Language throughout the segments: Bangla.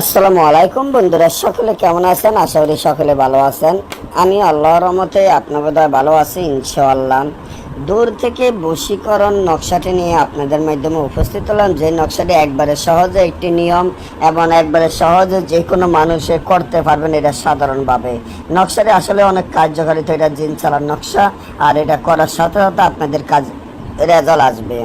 আসসালামু আলাইকুম বন্ধুরা, সকলে কেমন আছেন? আশা করি সকলে ভালো আছেন। আমি আল্লাহর রহমতে দ্বারা ভালো আছি, ইনশাআল্লাহ। দূর থেকে বশীকরণ নকশাটি নিয়ে আপনাদের মাধ্যমে উপস্থিত হলাম। যে নকশাটি একবারে সহজে একটি নিয়ম এবং একবারে সহজে যে কোনো মানুষে করতে পারবেন, এটা সাধারণভাবে। নকশাটি আসলে অনেক কার্যকারিতা, এটা জিন চালার নকশা, আর এটা করার সাথে সাথে আপনাদের কাজ, রেজাল্ট আসবে।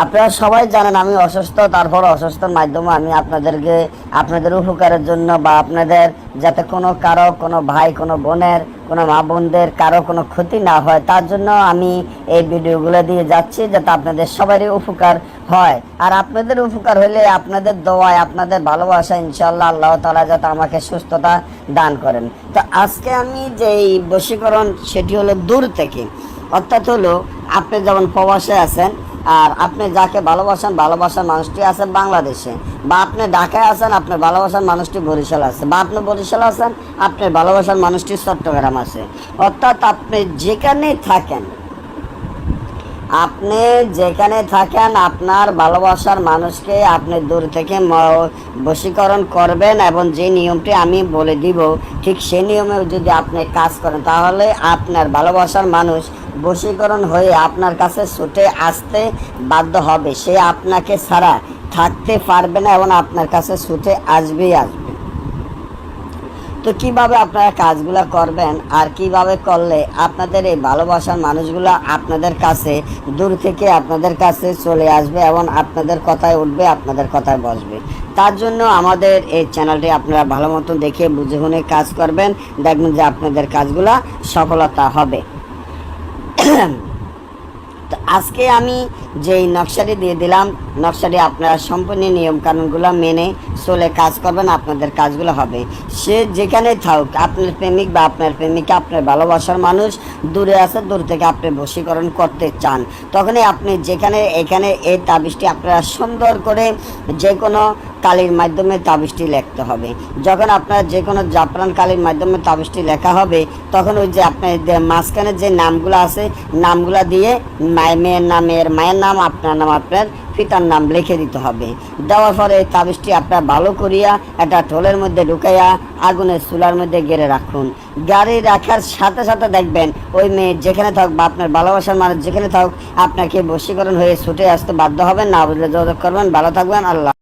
আপনারা সবাই জানেন আমি অসুস্থ তারপর অসুস্থর মাধ্যমে আমি আপনাদেরকে আপনাদের উপকারের জন্য বা আপনাদের যাতে কোনো কারও, কোনো ভাই, কোনো বোনের, কোনো মা বোনদের কারও কোনো ক্ষতি না হয়, তার জন্য আমি এই ভিডিওগুলো দিয়ে যাচ্ছি যাতে আপনাদের সবারই উপকার হয়। আর আপনাদের উপকার হলে আপনাদের দোয়ায়, আপনাদের ভালোবাসা ইনশাল্লাহ আল্লাহ তালা যাতে আমাকে সুস্থতা দান করেন। তো আজকে আমি যে এই বশীকরণ, সেটি হলো দূর থেকে। অর্থাৎ হলো আপনি যেমন প্রবাসে আছেন আর আপনি যাকে ভালোবাসেন, ভালোবাসার মানুষটি আছে বাংলাদেশে। বা আপনি ঢাকায় আছেন, আপনার ভালোবাসার মানুষটি বরিশাল আছে। বা আপনি বরিশাল আছেন, আপনার ভালোবাসার মানুষটি চট্টগ্রাম আছে। অর্থাৎ আপনি যেখানেই থাকেন, আপনি যেখানে থাকেন, আপনার ভালোবাসার মানুষকে আপনি দূর থেকে বশীকরণ করবেন এবং যে নিয়মটি আমি বলে দিব, ঠিক সেই নিয়মে যদি আপনি কাজ করেন, তাহলে আপনার ভালোবাসার মানুষ বশীকরণ হয়ে আপনার কাছে ছুটে আসতে বাধ্য হবে। সে আপনাকে ছাড়া থাকতে পারবে না এবং আপনার কাছে ছুটে আসবেই আসবে। তো কীভাবে আপনারা কাজগুলো করবেন আর কীভাবে করলে আপনাদের এই ভালোবাসার মানুষগুলো আপনাদের কাছে, দূর থেকে আপনাদের কাছে চলে আসবে এবং আপনাদের কথায় উঠবে, আপনাদের কথায় বসবে। তার জন্য আমাদের এই চ্যানেলটি আপনারা ভালো মতো দেখে, বুঝে শুনে কাজ করবেন। দেখবেন যে আপনাদের কাজগুলো সফলতা হবে। তো আজকে আমি যেই নকশাটি দিয়ে দিলাম, নকশাটি আপনারা সম্পূর্ণ নিয়ম কানুনগুলো মেনে চলে কাজ করবেন, আপনাদের কাজগুলো হবে। সে যেখানে থাকুক, আপনার প্রেমিক বা আপনার প্রেমিকা, আপনার ভালোবাসার মানুষ দূরে আছে, দূর থেকে আপনি বশীকরণ করতে চান। তখনই আপনি যেখানে, এখানে এই তাবিজটি আপনারা সুন্দর করে যে কোনো কালির মাধ্যমে তাবিজটি লিখতে হবে। যখন আপনার যে কোনো জাফরান কালির মাধ্যমে তাবিজটি লেখা হবে, তখন ওই যে আপনার মাঝখানে যে নামগুলো আছে, নামগুলো দিয়ে মায়ের মেয়ের নাম মেয়ের নাম, আপনার নাম, আপনার পিতার নাম লিখে দিতে হবে। দেওয়ার পরে এই তাবিজটি আপনার ভালো করিয়া একটা টোলের মধ্যে ঢুকাইয়া আগুনের চুলার মধ্যে গেড়ে রাখুন। গাড়ি রাখার সাথে সাথে দেখবেন ওই মেয়ে যেখানে থাকুক বা আপনার ভালোবাসার মানুষ যেখানে থাকুক আপনাকে বশীকরণ হয়ে ছুটে আসতে বাধ্য হবেন। না বুঝলে যোগাযোগ করবেন। ভালো থাকবেন। আল্লাহ